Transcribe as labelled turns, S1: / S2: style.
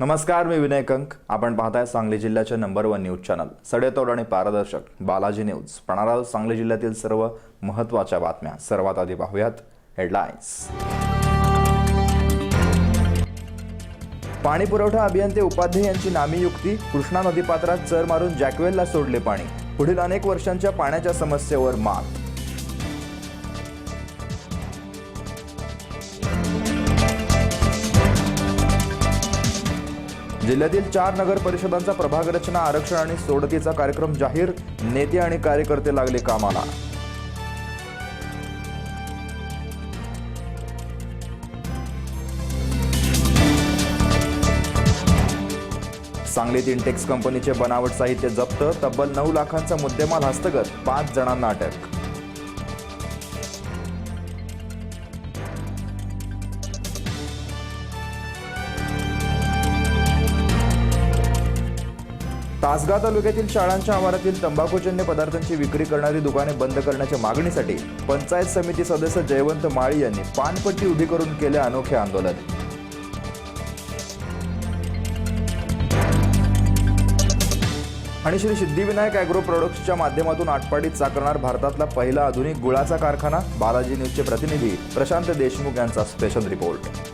S1: नमस्कार मी विनय कंक. आपण पाहताय सांगली जिल्ह्याचे नंबर वन न्यूज चॅनल सडेतोड आणि पारदर्शक बालाजी न्यूज पाहणार आहोत सांगली जिल्ह्यातील सर्व महत्त्वाच्या बातम्या. सर्वात आधी पाहूयात हेडलाईन्स पाणी पुरवठा अभियंते उपाध्ये यांची नामी युक्ती. कृष्णा नदीपात्रात चर मारून जॅकवेलला सोडले पाणी. पुढील अनेक वर्षांच्या पाण्याच्या समस्येवर मात. जिल्ह्यातील चार नगर परिषदांचा प्रभाग रचना आरक्षण आणि सोडतीचा कार्यक्रम जाहीर नेते आणि कार्यकर्ते लागले कामाला. सांगलीत इंटेक्स कंपनीचे बनावट साहित्य जप्त तब्बल नऊ लाखांचा मुद्देमाल हस्तगत पाच जणांना अटक. तासगाव तालुक्यातील शाळांच्या आवारातील तंबाखूजन्य पदार्थांची विक्री करणारी दुकाने बंद करण्याच्या मागणीसाठी पंचायत समिती सदस्य जयवंत माळी यांनी पानपट्टी उभी करून केले अनोखे आंदोलन. आणि श्री सिद्धिविनायक अॅग्रो प्रोडक्ट्सच्या माध्यमातून आटपाडीत साकारणार भारतातला पहिला आधुनिक गुळाचा कारखाना बालाजी न्यूजचे प्रतिनिधी प्रशांत देशमुख यांचा स्पेशल रिपोर्ट